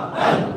আল্লাহ